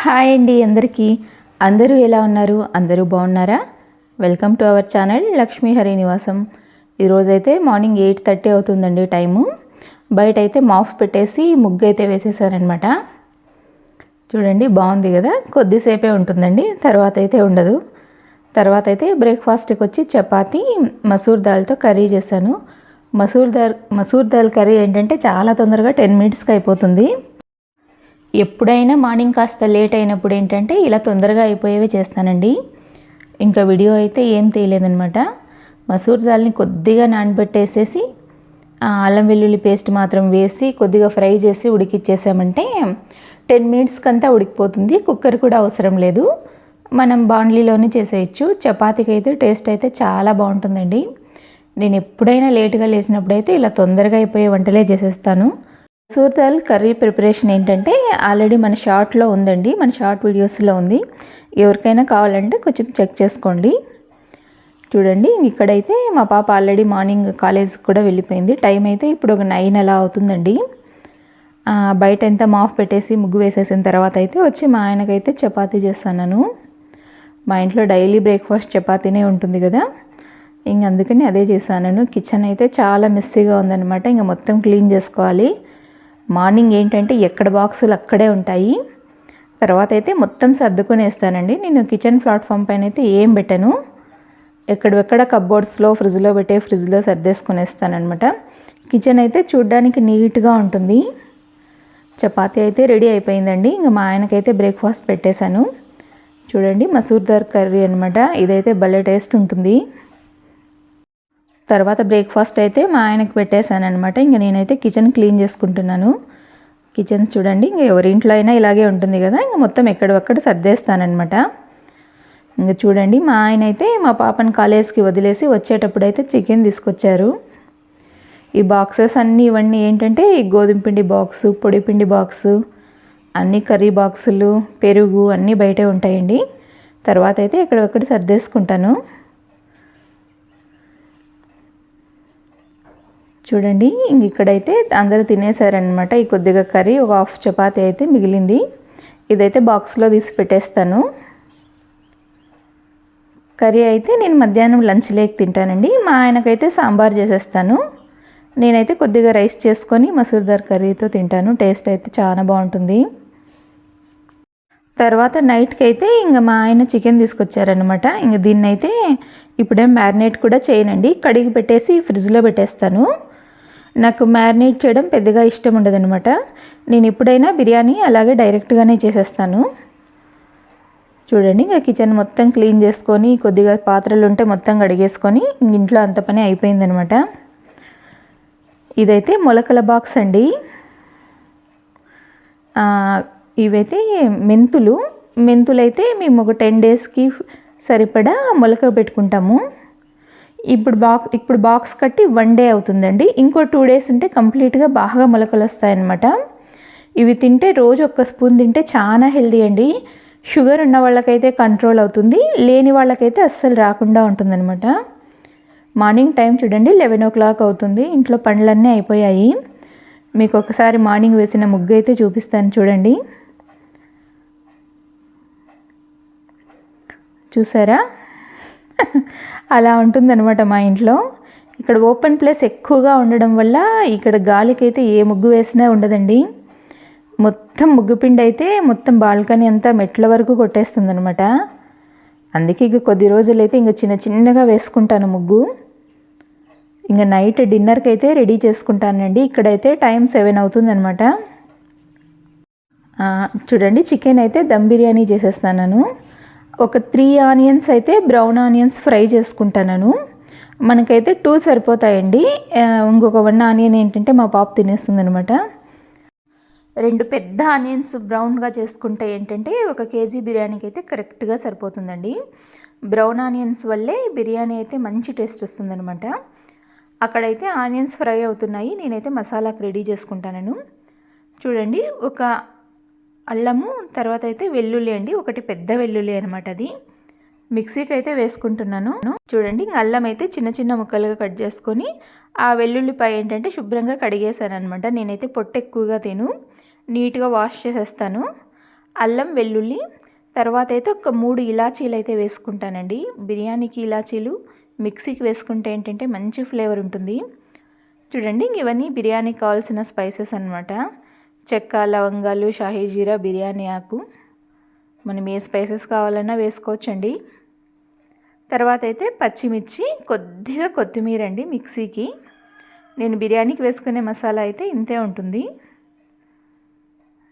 Hi అండి అందరికీ. అందరూ ఎలా ఉన్నారు? అందరూ బాగున్నారా? Welcome to our channel Lakshmi Hari Nivasam. ఈరోజైతే మార్నింగ్ ఎయిట్ థర్టీ అవుతుందండి టైము. బయట అయితే మాఫ్ పెట్టేసి ముగ్గు అయితే వేసేసారనమాట చూడండి బాగుంది కదా? కొద్దిసేపే ఉంటుందండి తర్వాత అయితే ఉండదు. తర్వాత అయితే బ్రేక్ఫాస్ట్కి వచ్చి చపాతి మసూర్ దాల్తో కర్రీ చేశాను. మసూర్ దాల్ మసూర్ దాల్ కర్రీ ఏంటంటే చాలా తొందరగా టెన్ మినిట్స్కి అయిపోతుంది. ఎప్పుడైనా మార్నింగ్ కాస్త లేట్ అయినప్పుడు ఏంటంటే ఇలా తొందరగా అయిపోయేవి చేస్తానండి. ఇంకా వీడియో అయితే ఏం తీయలేదనమాట మసూర్ దాల్ని కొద్దిగా నానబెట్టేసేసి అల్లం వెల్లుల్లి పేస్ట్ మాత్రం వేసి కొద్దిగా ఫ్రై చేసి ఉడికిచ్చేసామంటే టెన్ మినిట్స్కి అంతా ఉడికిపోతుంది. కుక్కర్ కూడా అవసరం లేదు. మనం బాండ్లీలోనే చేసేయచ్చు. చపాతీకి అయితే టేస్ట్ అయితే చాలా బాగుంటుందండి. నేను ఎప్పుడైనా లేటుగా లేచినప్పుడు అయితే ఇలా తొందరగా అయిపోయే వంటలే చేసేస్తాను. మసూర్ దాల్ కర్రీ ప్రిపరేషన్ ఏంటంటే ఆల్రెడీ మన షార్ట్లో ఉందండి మన షార్ట్ వీడియోస్లో ఉంది. ఎవరికైనా కావాలంటే కొంచెం చెక్ చేసుకోండి. చూడండి ఇక్కడైతే మా పాప ఆల్రెడీ మార్నింగ్ కాలేజ్కి కూడా వెళ్ళిపోయింది. టైం అయితే ఇప్పుడు ఒక నైన్ అలా అవుతుందండి. బయట ఎంత మాఫ్ పెట్టేసి ముగ్గు వేసేసిన తర్వాత అయితే వచ్చి మా ఆయనకైతే చపాతీ చేస్తాను మా ఇంట్లో డైలీ బ్రేక్ఫాస్ట్ చపాతీనే ఉంటుంది కదా. ఇంక అందుకని అదే చేశాను కిచెన్ అయితే చాలా మెస్సీగా ఉందన్నమాట. ఇంకా మొత్తం క్లీన్ చేసుకోవాలి. మార్నింగ్ ఏంటంటే ఎక్కడ బాక్సులు అక్కడే ఉంటాయి. తర్వాత అయితే మొత్తం సర్దుకునేస్తానండి. నేను కిచెన్ ప్లాట్ఫామ్ పైన అయితే ఏం పెట్టను. ఎక్కడెక్కడ కబ్బోర్డ్స్లో ఫ్రిడ్జ్లో పెట్టే ఫ్రిడ్జ్లో సర్దేసుకునేస్తానమాట కిచెన్ అయితే చూడ్డానికి నీట్గా ఉంటుంది. చపాతీ అయితే రెడీ అయిపోయిందండి. ఇంకా మా ఆయనకైతే బ్రేక్ఫాస్ట్ పెట్టేశాను. చూడండి మసూర్ దార్ కర్రీ అనమాట ఇదైతే భలే టేస్ట్ ఉంటుంది. తర్వాత బ్రేక్ఫాస్ట్ అయితే మా ఆయనకి పెట్టేశాను అనమాట ఇంక నేనైతే కిచెన్ క్లీన్ చేసుకుంటున్నాను. కిచెన్ చూడండి ఇంక ఎవరి ఇంట్లో అయినా ఇలాగే ఉంటుంది కదా ఇంక మొత్తం ఎక్కడొక్కడ సర్దేస్తానమాట ఇంక చూడండి మా ఆయన అయితే మా పాపని కాలేజ్కి వదిలేసి వచ్చేటప్పుడు అయితే చికెన్ తీసుకొచ్చారు. ఈ బాక్సెస్ అన్నీ ఇవన్నీ ఏంటంటే ఈ గోధుమ పిండి బాక్సు పొడి పిండి బాక్సు అన్ని కర్రీ బాక్సులు పెరుగు అన్నీ బయటే ఉంటాయండి. తర్వాత అయితే ఎక్కడొక్కడ సర్దేసుకుంటాను. చూడండి ఇంక ఇక్కడైతే అందరూ తినేసారనమాట ఈ కొద్దిగా కర్రీ ఒక హాఫ్ చపాతి అయితే మిగిలింది. ఇదైతే బాక్స్లో తీసి పెట్టేస్తాను. కర్రీ అయితే నేను మధ్యాహ్నం లంచ్ లేక తింటానండి. మా ఆయనకైతే సాంబార్ చేసేస్తాను. నేనైతే కొద్దిగా రైస్ చేసుకొని మసూర్ దార్ కర్రీతో తింటాను. టేస్ట్ అయితే చాలా బాగుంటుంది. తర్వాత నైట్కి అయితే ఇంక మా ఆయన చికెన్ తీసుకొచ్చారనమాట ఇంక దీన్నైతే ఇప్పుడే ఇప్పుడేం మ్యారినేట్ కూడా చేయనండి. కడిగి పెట్టేసి ఫ్రిడ్జ్లో పెట్టేస్తాను. నాకు మ్యారినేట్ చేయడం పెద్దగా ఇష్టం ఉండదనమాట నేను ఎప్పుడైనా బిర్యానీ అలాగే డైరెక్ట్గానే చేసేస్తాను. చూడండి ఇంకా కిచెన్ మొత్తం క్లీన్ చేసుకొని కొద్దిగా పాత్రలు ఉంటే మొత్తం కడిగేసుకొని ఇంట్లో అంత పని అయిపోయిందనమాట ఇదైతే మొలకల బాక్స్ అండి. ఇవైతే మెంతులు. మెంతులు అయితే మేము ఒక టెన్ డేస్కి సరిపడా మొలక పెట్టుకుంటాము. ఇప్పుడు బాక్స్ ఇప్పుడు బాక్స్ కట్టి వన్ డే అవుతుందండి. ఇంకో టూ డేస్ ఉంటే కంప్లీట్గా బాగా మొలకలు వస్తాయన్నమాట. ఇవి తింటే రోజు ఒక్క స్పూన్ తింటే చాలా హెల్దీ అండి. షుగర్ ఉన్న వాళ్ళకైతే కంట్రోల్ అవుతుంది. లేని వాళ్ళకైతే అస్సలు రాకుండా ఉంటుందన్నమాట. మార్నింగ్ టైం చూడండి లెవెన్ ఓ క్లాక్ అవుతుంది. ఇంట్లో పనులన్నీ అయిపోయాయి. మీకు ఒకసారి మార్నింగ్ వేసిన ముగ్గు అయితే చూపిస్తాను చూడండి. చూసారా? అలా ఉంటుందన్నమాట మా ఇంట్లో. ఇక్కడ ఓపెన్ ప్లేస్ ఎక్కువగా ఉండడం వల్ల ఇక్కడ గాలికైతే ఏ ముగ్గు వేసినా ఉండదండి. మొత్తం ముగ్గు పిండి అయితే మొత్తం బాల్కనీ అంతా మెట్ల వరకు కొట్టేస్తుందనమాట అందుకే ఇక కొద్ది రోజులైతే ఇంక చిన్న చిన్నగా వేసుకుంటాను ముగ్గు. ఇంకా నైట్ డిన్నర్కి అయితే రెడీ చేసుకుంటానండి. ఇక్కడైతే టైం సెవెన్ అవుతుందనమాట చూడండి చికెన్ అయితే దమ్ బిర్యానీ చేసేస్తాను ఒక త్రీ ఆనియన్స్ అయితే బ్రౌన్ ఆనియన్స్ ఫ్రై చేసుకుంటాను మనకైతే టూ సరిపోతాయండి. ఇంకొక వన్ ఆనియన్ ఏంటంటే మా పాప తినేస్తుంది అనమాట రెండు పెద్ద ఆనియన్స్ బ్రౌన్గా చేసుకుంటే ఏంటంటే ఒక కేజీ బిర్యానీకి అయితే కరెక్ట్గా సరిపోతుందండి. బ్రౌన్ ఆనియన్స్ వల్లే బిర్యానీ అయితే మంచి టేస్ట్ వస్తుందనమాట అక్కడైతే ఆనియన్స్ ఫ్రై అవుతున్నాయి. నేనైతే మసాలాకు రెడీ చేసుకుంటాను చూడండి ఒక అల్లము తర్వాత అయితే వెల్లుల్లి అండి. ఒకటి పెద్ద వెల్లుల్లి అనమాట అది. మిక్సీకి అయితే వేసుకుంటున్నాను. చూడండి ఇంక అల్లం అయితే చిన్న చిన్న ముక్కలుగా కట్ చేసుకొని ఆ వెల్లుల్లిపై ఏంటంటే శుభ్రంగా కడిగేసాను అనమాట నేనైతే పొట్టు ఎక్కువగా తిను. నీట్గా వాష్ చేసేస్తాను. అల్లం వెల్లుల్లి తర్వాత అయితే ఒక మూడు ఇలాచీలు అయితే వేసుకుంటానండి. బిర్యానీకి ఇలాచీలు మిక్సీకి వేసుకుంటే ఏంటంటే మంచి ఫ్లేవర్ ఉంటుంది. చూడండి ఇవన్నీ బిర్యానీకి కావాల్సిన స్పైసెస్ అనమాట చెక్క లవంగాలు షాహీ జీరా బిర్యానీ ఆకు. మనం ఏ స్పైసెస్ కావాలన్నా వేసుకోవచ్చండి. తర్వాత అయితే పచ్చిమిర్చి కొద్దిగా కొత్తిమీర అండి మిక్సీకి. నేను బిర్యానీకి వేసుకునే మసాలా అయితే ఇంతే ఉంటుంది.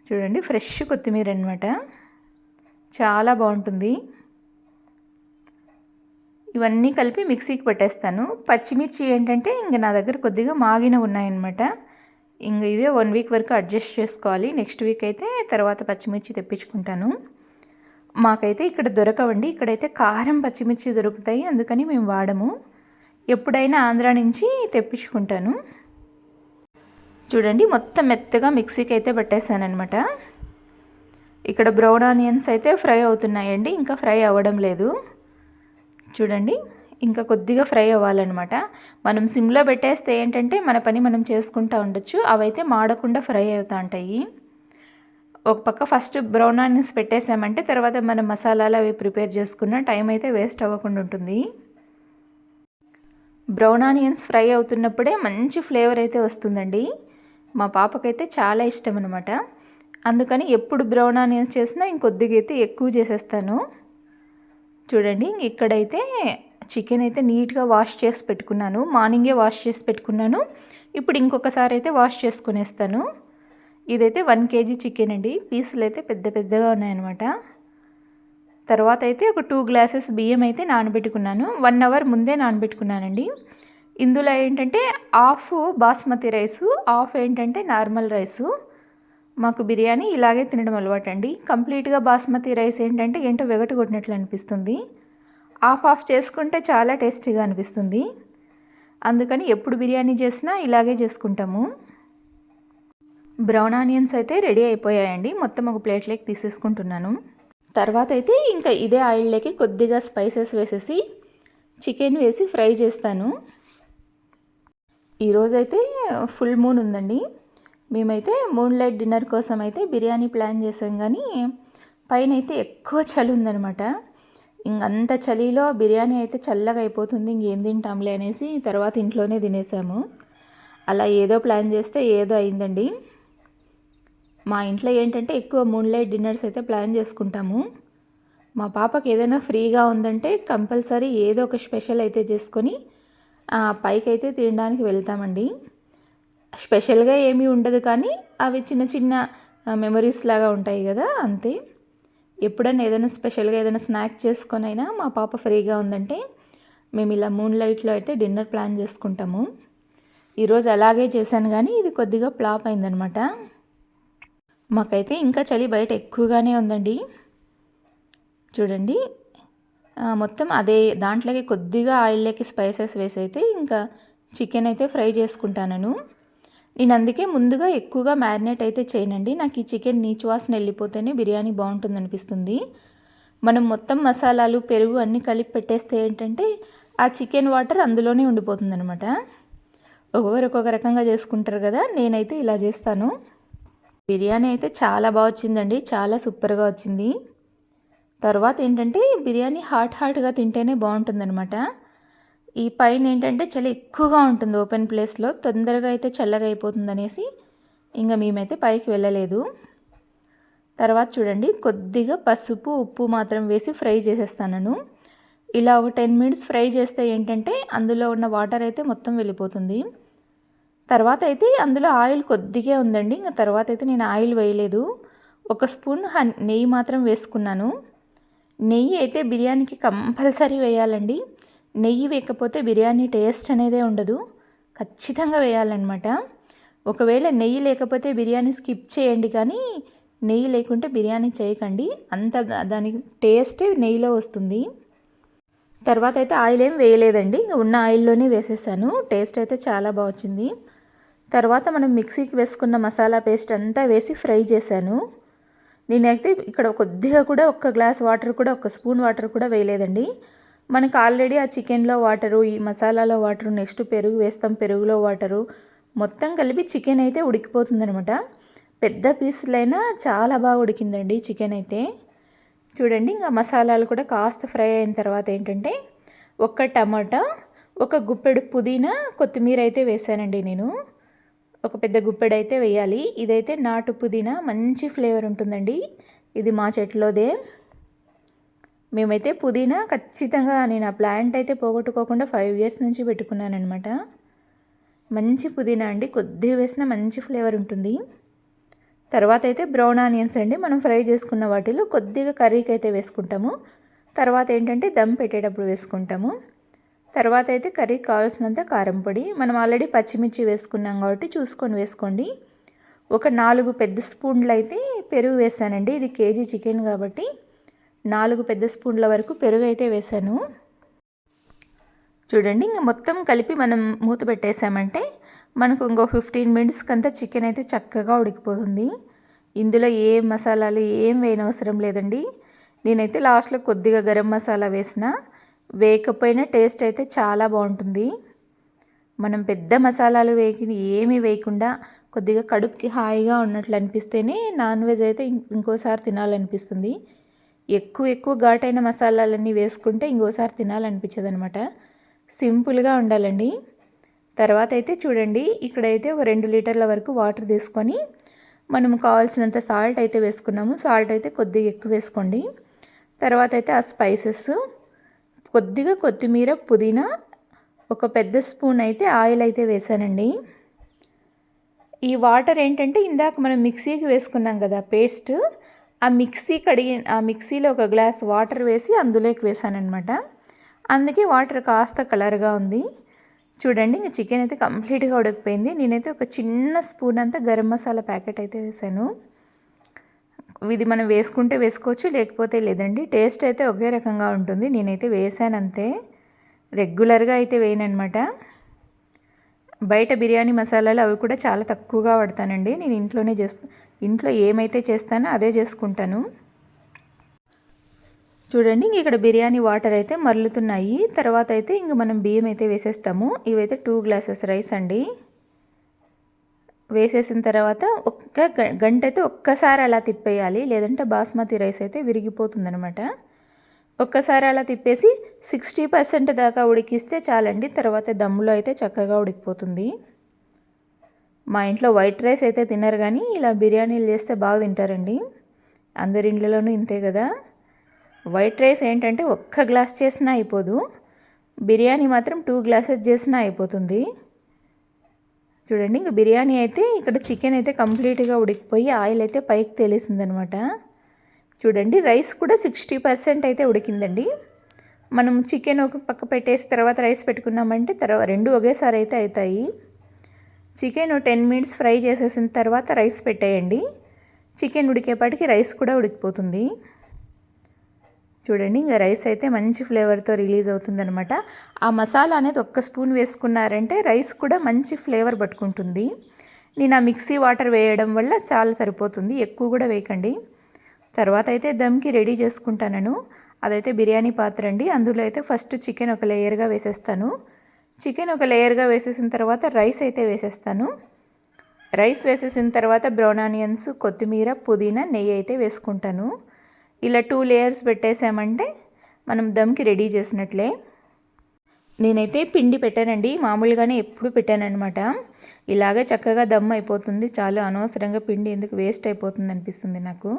చూడండి ఫ్రెష్ కొత్తిమీర అనమాట చాలా బాగుంటుంది. ఇవన్నీ కలిపి మిక్సీకి పెట్టేస్తాను. పచ్చిమిర్చి ఏంటంటే ఇంక నా దగ్గర కొద్దిగా మాగిన ఉన్నాయన్నమాట. ఇంక ఇదే వన్ వీక్ వరకు అడ్జస్ట్ చేసుకోవాలి. నెక్స్ట్ వీక్ అయితే తర్వాత పచ్చిమిర్చి తెప్పించుకుంటాను. మాకైతే ఇక్కడ దొరకవండి. ఇక్కడైతే కారం పచ్చిమిర్చి దొరుకుతాయి. అందుకని మేము వాడము. ఎప్పుడైనా ఆంధ్ర నుంచి తెప్పించుకుంటాను. చూడండి మొత్తం మెత్తగా మిక్సీకి అయితే పెట్టేశానమాట ఇక్కడ బ్రౌన్ ఆనియన్స్ అయితే ఫ్రై అవుతున్నాయండి. ఇంకా ఫ్రై అవ్వడం లేదు. చూడండి. ఇంకా కొద్దిగా ఫ్రై అవ్వాలన్నమాట. మనం సిమ్లో పెట్టేస్తే ఏంటంటే మన పని మనం చేసుకుంటూ ఉండొచ్చు. అవైతే మాడకుండా ఫ్రై అవుతూ ఉంటాయి. ఒక పక్క ఫస్ట్ బ్రౌన్ ఆనియన్స్ పెట్టేసామంటే తర్వాత మనం మసాలాలు అవి ప్రిపేర్ చేసుకున్న టైం అయితే వేస్ట్ అవ్వకుండా ఉంటుంది. బ్రౌన్ ఆనియన్స్ ఫ్రై అవుతున్నప్పుడే మంచి ఫ్లేవర్ అయితే వస్తుందండి. మా పాపకైతే చాలా ఇష్టం అనమాట అందుకని ఎప్పుడు బ్రౌన్ ఆనియన్స్ చేసినా ఇంకొద్దిగా అయితే ఎక్కువ చేసేస్తాను. చూడండి ఇక్కడైతే చికెన్ అయితే నీట్గా వాష్ చేసి పెట్టుకున్నాను. మార్నింగే వాష్ చేసి పెట్టుకున్నాను. ఇప్పుడు ఇంకొకసారి అయితే వాష్ చేసుకునేస్తాను. ఇదైతే వన్ కేజీ చికెన్ అండి. పీసులు అయితే పెద్ద పెద్దగా ఉన్నాయన్నమాట. తర్వాత అయితే ఒక టూ గ్లాసెస్ బియ్యం అయితే నానబెట్టుకున్నాను. వన్ అవర్ ముందే నానబెట్టుకున్నానండి. ఇందులో ఏంటంటే హాఫ్ బాస్మతి రైసు హాఫ్ ఏంటంటే నార్మల్ రైసు. మాకు బిర్యానీ ఇలాగే తినడం అలవాటు అండి కంప్లీట్గా బాస్మతి రైస్ ఏంటంటే ఏంటో వెగటు కొట్టినట్లు అనిపిస్తుంది. హాఫ్ ఆఫ్ చేసుకుంటే చాలా టేస్టీగా అనిపిస్తుంది. అందుకని ఎప్పుడు బిర్యానీ చేసినా ఇలాగే చేసుకుంటాము. బ్రౌన్ ఆనియన్స్ అయితే రెడీ అయిపోయాయండి. మొత్తం ఒక ప్లేట్లోకి తీసేసుకుంటున్నాను. తర్వాత అయితే ఇంకా ఇదే ఆయిల్లోకి కొద్దిగా స్పైసెస్ వేసేసి చికెన్ వేసి ఫ్రై చేస్తాను. ఈరోజైతే ఫుల్ మూన్ ఉందండి. మేమైతే మూన్ లైట్ డిన్నర్ కోసం అయితే బిర్యానీ ప్లాన్ చేసాం కానీ పైన అయితే ఎక్కువ చలి ఉందనమాట ఇంకంత చలిలో బిర్యానీ అయితే చల్లగా అయిపోతుంది ఇంకేం తింటాంలే అనేసి తర్వాత ఇంట్లోనే తినేసాము. అలా ఏదో ప్లాన్ చేస్తే ఏదో అయిందండి. మా ఇంట్లో ఏంటంటే ఎక్కువ మూన్ లైట్ డిన్నర్స్ అయితే ప్లాన్ చేసుకుంటాము. మా పాపకి ఏదైనా ఫ్రీగా ఉందంటే కంపల్సరీ ఏదో ఒక స్పెషల్ అయితే చేసుకొని పైకి అయితే తినడానికి వెళ్తామండి. స్పెషల్గా ఏమీ ఉండదు కానీ అవి చిన్న చిన్న మెమరీస్ లాగా ఉంటాయి కదా అంతే. ఎప్పుడైనా ఏదైనా స్పెషల్గా ఏదైనా స్నాక్ చేసుకొని అయినా మా పాప ఫ్రీగా ఉందంటే మేము ఇలా మూన్ లైట్లో అయితే డిన్నర్ ప్లాన్ చేసుకుంటాము. ఈరోజు అలాగే చేశాను కానీ ఇది కొద్దిగా ఫ్లాప్ అయిందనమాట. మాకైతే ఇంకా చలి బయట ఎక్కువగానే ఉందండి. చూడండి. మొత్తం అదే దాంట్లోకి కొద్దిగా ఆయిల్లోకి స్పైసెస్ వేసి అయితే ఇంకా చికెన్ అయితే ఫ్రై చేసుకుంటాను నేను అందుకే ముందుగా ఎక్కువగా మ్యారినేట్ అయితే చేయనండి. నాకు ఈ చికెన్ నీచు వాసన వెళ్ళిపోతేనే బిర్యానీ బాగుంటుంది అనిపిస్తుంది. మనం మొత్తం మసాలాలు పెరుగు అన్నీ కలిపి పెట్టేస్తే ఏంటంటే ఆ చికెన్ వాటర్ అందులోనే ఉండిపోతుంది అనమాట ఒక్కొక్కరు ఒక్కొక్క రకంగా చేసుకుంటారు కదా నేనైతే ఇలా చేస్తాను. బిర్యానీ అయితే చాలా బాగా వచ్చిందండి చాలా సూపర్గా వచ్చింది. తర్వాత ఏంటంటే బిర్యానీ హాట్ హాట్గా తింటేనే బాగుంటుందన్నమాట. ఈ పైన ఏంటంటే చాలా ఎక్కువగా ఉంటుంది ఓపెన్ ప్లేస్లో తొందరగా అయితే చల్లగా అయిపోతుంది అనేసి ఇంకా మేమైతే పైకి వెళ్ళలేదు. తర్వాత చూడండి కొద్దిగా పసుపు ఉప్పు మాత్రం వేసి ఫ్రై చేసేస్తాను ఇలా ఒక టెన్ మినిట్స్ ఫ్రై చేస్తే ఏంటంటే అందులో ఉన్న వాటర్ అయితే మొత్తం వెళ్ళిపోతుంది. తర్వాత అయితే అందులో ఆయిల్ కొద్దిగా ఉందండి ఇంకా తర్వాత అయితే నేను ఆయిల్ వేయలేదు. ఒక స్పూన్ నెయ్యి మాత్రం వేసుకున్నాను. నెయ్యి అయితే బిర్యానీకి కంపల్సరీ వేయాలండి. నెయ్యి వేయకపోతే బిర్యానీ టేస్ట్ అనేదే ఉండదు. ఖచ్చితంగా వేయాలన్నమాట. ఒకవేళ నెయ్యి లేకపోతే బిర్యానీ స్కిప్ చేయండి కానీ నెయ్యి లేకుంటే బిర్యానీ చేయకండి. అంత దాని టేస్టే నెయ్యిలో వస్తుంది. తర్వాత అయితే ఆయిల్ ఏం వేయలేదండి. ఉన్న ఆయిల్లోనే వేసేసాను. టేస్ట్ అయితే చాలా బాగా వచ్చింది. తర్వాత మనం మిక్సీకి వేసుకున్న మసాలా పేస్ట్ అంతా వేసి ఫ్రై చేశాను. నేనైతే ఇక్కడ కొద్దిగా కూడా ఒక్క గ్లాస్ వాటర్ కూడా ఒక స్పూన్ వాటర్ కూడా వేయలేదండి. మనకు ఆల్రెడీ ఆ చికెన్లో వాటరు ఈ మసాలాలో వాటరు నెక్స్ట్ పెరుగు వేస్తాం పెరుగులో వాటరు మొత్తం కలిపి చికెన్ అయితే ఉడికిపోతుందనమాట పెద్ద పీసులైనా చాలా బాగా ఉడికిందండి చికెన్ అయితే. చూడండి ఇంకా మసాలాలు కూడా కాస్త ఫ్రై అయిన తర్వాత ఏంటంటే ఒక టమాటా ఒక గుప్పెడు పుదీనా కొత్తిమీర అయితే వేసానండి నేను. ఒక పెద్ద గుప్పెడు అయితే వేయాలి. ఇదైతే నాటు పుదీనా మంచి ఫ్లేవర్ ఉంటుందండి. ఇది మా చెట్లోదే. మేమైతే పుదీనా ఖచ్చితంగా నేను ఆ ప్లాంట్ అయితే పోగొట్టుకోకుండా ఫైవ్ ఇయర్స్ నుంచి పెట్టుకున్నానమాట మంచి పుదీనా అండి. కొద్దిగా వేసిన మంచి ఫ్లేవర్ ఉంటుంది. తర్వాత అయితే బ్రౌన్ ఆనియన్స్ అండి. మనం ఫ్రై చేసుకున్న వాటిలో కొద్దిగా కర్రీకి అయితే వేసుకుంటాము. తర్వాత ఏంటంటే దమ్ పెట్టేటప్పుడు వేసుకుంటాము. తర్వాత అయితే కర్రీకి కావాల్సినంత కారం పొడి. మనం ఆల్రెడీ పచ్చిమిర్చి వేసుకున్నాం కాబట్టి చూసుకొని వేసుకోండి. ఒక నాలుగు పెద్ద స్పూన్లు అయితే పెరుగు వేసానండి. ఇది కేజీ చికెన్ కాబట్టి. నాలుగు పెద్ద స్పూన్ల వరకు పెరుగు అయితే వేసాను. చూడండి ఇంకా మొత్తం కలిపి మనం మూత పెట్టేసామంటే మనకు ఇంకో ఫిఫ్టీన్ మినిట్స్కి అంతా చికెన్ అయితే చక్కగా ఉడికిపోతుంది. ఇందులో ఏ మసాలాలు ఏం వేయనవసరం లేదండి. నేనైతే లాస్ట్లో కొద్దిగా గరం మసాలా వేసిన వేయకపోయినా టేస్ట్ అయితే చాలా బాగుంటుంది. మనం పెద్ద మసాలాలు వేయకి ఏమీ వేయకుండా కొద్దిగా కడుపుకి హాయిగా ఉన్నట్లు అనిపిస్తేనే నాన్ వెజ్ అయితే ఇంకోసారి తినాలనిపిస్తుంది. ఎక్కువ ఎక్కువ ఘాటైన మసాలాలన్నీ వేసుకుంటే ఇంకోసారి తినాలనిపించదు అనమాట సింపుల్గా ఉండాలండి. తర్వాత అయితే చూడండి ఇక్కడైతే ఒక రెండు లీటర్ల వరకు వాటర్ తీసుకొని మనం కావాల్సినంత సాల్ట్ అయితే వేసుకున్నాము. సాల్ట్ అయితే కొద్దిగా ఎక్కువ వేసుకోండి. తర్వాత అయితే ఆ స్పైసెస్. కొద్దిగా కొత్తిమీర పుదీనా ఒక పెద్ద స్పూన్ అయితే ఆయిల్ అయితే వేసానండి. ఈ వాటర్ ఏంటంటే ఇందాక మనం మిక్సీకి వేసుకున్నాం కదా పేస్ట్. ఆ మిక్సీ కడిగి ఆ మిక్సీలో ఒక గ్లాస్ వాటర్ వేసి అందులోకి వేసానమాట అందుకే వాటర్ కాస్త కలర్గా ఉంది. చూడండి ఇంకా చికెన్ అయితే కంప్లీట్గా ఉడకపోయింది. నేనైతే ఒక చిన్న స్పూన్ అంతా గరం మసాలా ప్యాకెట్ అయితే వేసాను. ఇది మనం వేసుకుంటే వేసుకోవచ్చు లేకపోతే లేదండి. టేస్ట్ అయితే ఒకే రకంగా ఉంటుంది. నేనైతే వేసాను అంతే. రెగ్యులర్గా అయితే వేయనమాట బయట బిర్యానీ మసాలాలు అవి కూడా చాలా తక్కువగా వాడతానండి నేను ఇంట్లోనే చేస్తా ఇంట్లో ఏమైతే చేస్తానో అదే చేసుకుంటాను. చూడండి ఇక్కడ బిర్యానీ వాటర్ అయితే మరలుతున్నాయి. తర్వాత అయితే ఇంక మనం బియ్యం అయితే వేసేస్తాము. ఇవైతే టూ గ్లాసెస్ రైస్ అండి. వేసేసిన తర్వాత ఒక్క గంట అయితే ఒక్కసారి అలా తిప్పేయాలి. లేదంటే బాస్మతి రైస్ అయితే విరిగిపోతుందనమాట. ఒక్కసారి అలా తిప్పేసి సిక్స్టీ పర్సెంట్ దాకా ఉడికిస్తే చాలండి. తర్వాత దమ్ములో అయితే చక్కగా ఉడికిపోతుంది. మా ఇంట్లో వైట్ రైస్ అయితే తినరు కానీ ఇలా బిర్యానీలు చేస్తే బాగా తింటారండి. అందరి ఇండ్లలోనూ ఇంతే కదా. వైట్ రైస్ ఏంటంటే ఒక్క గ్లాస్ చేసినా అయిపోదు. బిర్యానీ మాత్రం టూ గ్లాసెస్ చేసినా అయిపోతుంది. చూడండి ఇంకా బిర్యానీ అయితే ఇక్కడ చికెన్ అయితే కంప్లీట్గా ఉడికిపోయి ఆయిల్ అయితే పైకి తెలిసిందనమాట. చూడండి రైస్ కూడా సిక్స్టీ పర్సెంట్ అయితే ఉడికిందండి. మనం చికెన్ ఒక పక్క పెట్టేసి తర్వాత రైస్ పెట్టుకున్నామంటే తర్వాత రెండు ఒకేసారి అయితే అవుతాయి. చికెన్ టెన్ మినిట్స్ ఫ్రై చేసేసిన తర్వాత రైస్ పెట్టేయండి. చికెన్ ఉడికేపాటికి రైస్ కూడా ఉడికిపోతుంది. చూడండి ఇంకా రైస్ అయితే మంచి ఫ్లేవర్తో రిలీజ్ అవుతుందనమాట ఆ మసాలా అనేది ఒక్క స్పూన్ వేసుకున్నారంటే రైస్ కూడా మంచి ఫ్లేవర్ పట్టుకుంటుంది. నేను ఆ మిక్సీ వాటర్ వేయడం వల్ల చాలా సరిపోతుంది. ఎక్కువ కూడా వేయకండి. తర్వాత అయితే దమ్కి రెడీ చేసుకుంటాను అదైతే బిర్యానీ పాత్ర అండి. అందులో అయితే ఫస్ట్ చికెన్ ఒక లేయర్గా వేసేస్తాను. చికెన్ ఒక లేయర్గా వేసేసిన తర్వాత రైస్ అయితే వేసేస్తాను. రైస్ వేసేసిన తర్వాత బ్రౌన్ ఆనియన్స్ కొత్తిమీర పుదీనా నెయ్యి అయితే వేసుకుంటాను. ఇలా టూ లేయర్స్ పెట్టేసామంటే మనం దమ్కి రెడీ చేసినట్లే. నేనైతే పిండి పెట్టానండి. మామూలుగానే ఎప్పుడు పెట్టానమాట ఇలాగే చక్కగా దమ్ అయిపోతుంది. చాలు అనవసరంగా పిండి ఎందుకు వేస్ట్ అయిపోతుంది అనిపిస్తుంది నాకు.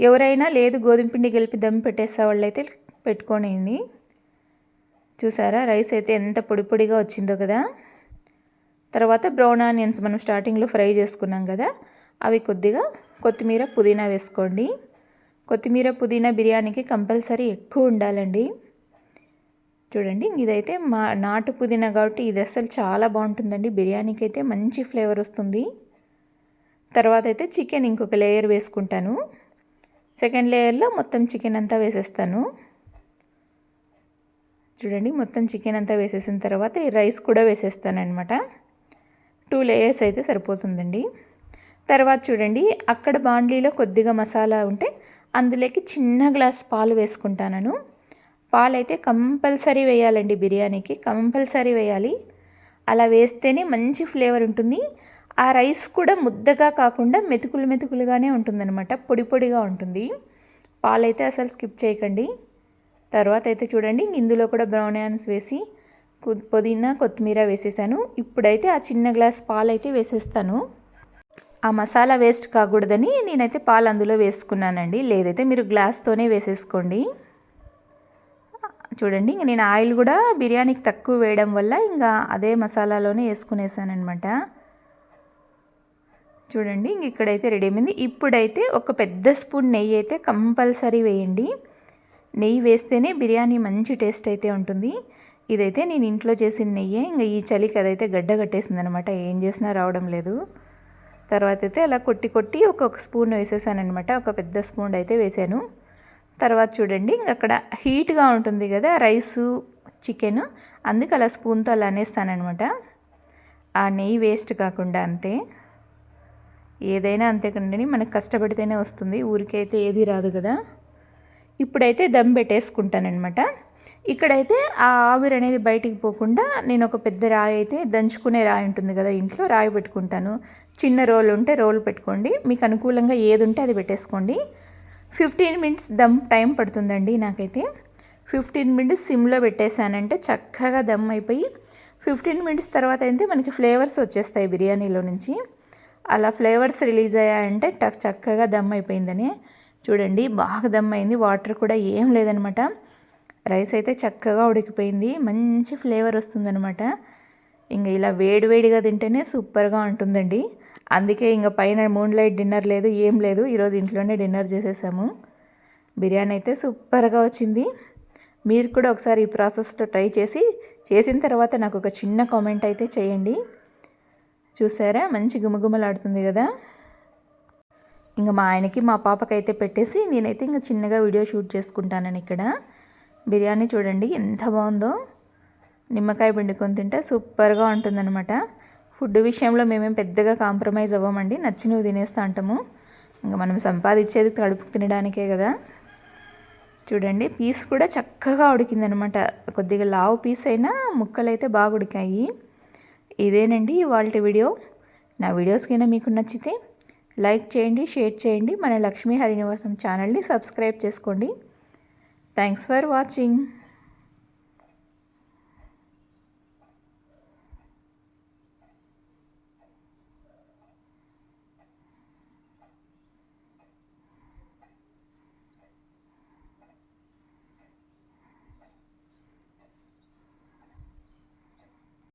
ఎవరైనా లేదు గోధుమ పిండి కలిపి దమ్ పెట్టేసే వాళ్ళు అయితే పెట్టుకోనియండి. చూసారా? రైస్ అయితే ఎంత పొడి పొడిగా వచ్చిందో కదా? తర్వాత బ్రౌన్ ఆనియన్స్ మనం స్టార్టింగ్లో ఫ్రై చేసుకున్నాం కదా? అవి కొద్దిగా కొత్తిమీర పుదీనా వేసుకోండి. కొత్తిమీర పుదీనా బిర్యానీకి కంపల్సరీ ఎక్కువ ఉండాలండి. చూడండి ఇదైతే మా నాటు పుదీనా కాబట్టి ఇది అసలు చాలా బాగుంటుందండి. బిర్యానీకి అయితే మంచి ఫ్లేవర్ వస్తుంది. తర్వాత అయితే చికెన్ ఇంకొక లేయర్ వేసుకుంటాను. సెకండ్ లేయర్లో మొత్తం చికెన్ అంతా వేసేస్తాను. చూడండి మొత్తం చికెన్ అంతా వేసేసిన తర్వాత ఈ రైస్ కూడా వేసేస్తాను అనమాట టూ లేయర్స్ అయితే సరిపోతుందండి. తర్వాత చూడండి అక్కడ బాండ్లీలో కొద్దిగా మసాలా ఉంటే అందులోకి చిన్న గ్లాస్ పాలు వేసుకుంటాను పాలు అయితే కంపల్సరీ వేయాలండి బిర్యానీకి కంపల్సరీ వేయాలి. అలా వేస్తేనే మంచి ఫ్లేవర్ ఉంటుంది. ఆ రైస్ కూడా ముద్దగా కాకుండా మెతుకులు మెతుకులుగానే ఉంటుందన్నమాట. పొడి పొడిగా ఉంటుంది. పాలైతే అసలు స్కిప్ చేయకండి. తర్వాత అయితే చూడండి ఇంక ఇందులో కూడా బ్రౌన్ ఆన్స్ వేసి పుదీనా కొత్తిమీర వేసేసాను. ఇప్పుడైతే ఆ చిన్న గ్లాస్ పాలు అయితే వేసేస్తాను. ఆ మసాలా వేస్ట్ కాకూడదని నేనైతే పాలు అందులో వేసుకున్నానండి. లేదైతే మీరు గ్లాస్తోనే వేసేసుకోండి. చూడండి ఇంక నేను ఆయిల్ కూడా బిర్యానీకి తక్కువ వేయడం వల్ల ఇంకా అదే మసాలాలోనే వేసుకునేసానమాట చూడండి ఇంక ఇక్కడైతే రెడీ అయింది ఇప్పుడైతే ఒక పెద్ద స్పూన్ నెయ్యి అయితే కంపల్సరీ వేయండి. నెయ్యి వేస్తేనే బిర్యానీ మంచి టేస్ట్ అయితే ఉంటుంది. ఇదైతే నేను ఇంట్లో చేసిన నెయ్యి ఇంకా ఈ చలికి అదైతే గడ్డ కట్టేసింది అనమాట ఏం చేసినా రావడం లేదు. తర్వాత అయితే అలా కొట్టి కొట్టి ఒక్కొక్క స్పూన్ వేసేసానమాట ఒక పెద్ద స్పూన్ అయితే వేసాను. తర్వాత చూడండి ఇంక అక్కడ హీట్గా ఉంటుంది కదా రైసు చికెన్ అందుకు అలా స్పూన్తో అలా అనేస్తానమాట ఆ నెయ్యి వేస్ట్ కాకుండా అంతే. ఏదైనా అంతే కండి మనకు కష్టపడితేనే వస్తుంది. ఊరికే అయితే ఏది రాదు కదా. ఇప్పుడైతే దమ్ పెట్టేసుకుంటానమాట ఇక్కడైతే ఆ ఆవిరి అనేది బయటికి పోకుండా నేను ఒక పెద్ద రాయి అయితే దంచుకునే రాయి ఉంటుంది కదా ఇంట్లో రాయి పెట్టుకుంటాను. చిన్న రోల్ ఉంటే రోల్ పెట్టుకోండి. మీకు అనుకూలంగా ఏది ఉంటే అది పెట్టేసుకోండి. ఫిఫ్టీన్ మినిట్స్ దమ్ టైం పడుతుందండి నాకైతే. ఫిఫ్టీన్ మినిట్స్ సిమ్లో పెట్టేశానంటే చక్కగా దమ్ అయిపోయి ఫిఫ్టీన్ మినిట్స్ తర్వాత అయితే మనకి ఫ్లేవర్స్ వచ్చేస్తాయి బిర్యానీలో నుంచి. అలా ఫ్లేవర్స్ రిలీజ్ అయ్యాయంటే టక్ చక్కగా దమ్ అయిపోయిందని చూడండి బాగా దమ్ అయింది. వాటర్ కూడా ఏం లేదనమాట. రైస్ అయితే చక్కగా ఉడికిపోయింది. మంచి ఫ్లేవర్ వస్తుందనమాట. ఇంక ఇలా వేడివేడిగా తింటేనే సూపర్గా ఉంటుందండి. అందుకే ఇంకా పైన మూన్ లైట్ డిన్నర్ లేదు ఏం లేదు. ఈరోజు ఇంట్లోనే డిన్నర్ చేసేసాము. బిర్యానీ అయితే సూపర్గా వచ్చింది. మీరు కూడా ఒకసారి ఈ ప్రాసెస్లో ట్రై చేసి చేసిన తర్వాత నాకు ఒక చిన్న కామెంట్ అయితే చేయండి. చూసారా? మంచి గుమగుమలాడుతుంది కదా? ఇంకా మా ఆయనకి మా పాపకైతే పెట్టేసి నేనైతే ఇంకా చిన్నగా వీడియో షూట్ చేసుకుంటానని ఇక్కడ. బిర్యానీ చూడండి ఎంత బాగుందో. నిమ్మకాయ పిండుకొని తింటే సూపర్గా ఉంటుందన్నమాట. ఫుడ్ విషయంలో మేమేం పెద్దగా కాంప్రమైజ్ అవ్వమండి. నచ్చినవి తినేస్తా అంటాము. ఇంకా మనం సంపాదించేది కడుపుకు తినడానికే కదా. చూడండి పీస్ కూడా చక్కగా ఉడికిందనమాట కొద్దిగా లావు పీస్ అయినా ముక్కలు అయితే బాగా ఉడికాయి. ఇదేనండి ఇవాళ వీడియో. నా వీడియోస్ కింద మీకు నచ్చితే లైక్ చేయండి షేర్ చేయండి మన లక్ష్మీ హరినివాసం ఛానల్ని సబ్స్క్రైబ్ చేసుకోండి. Thanks for watching.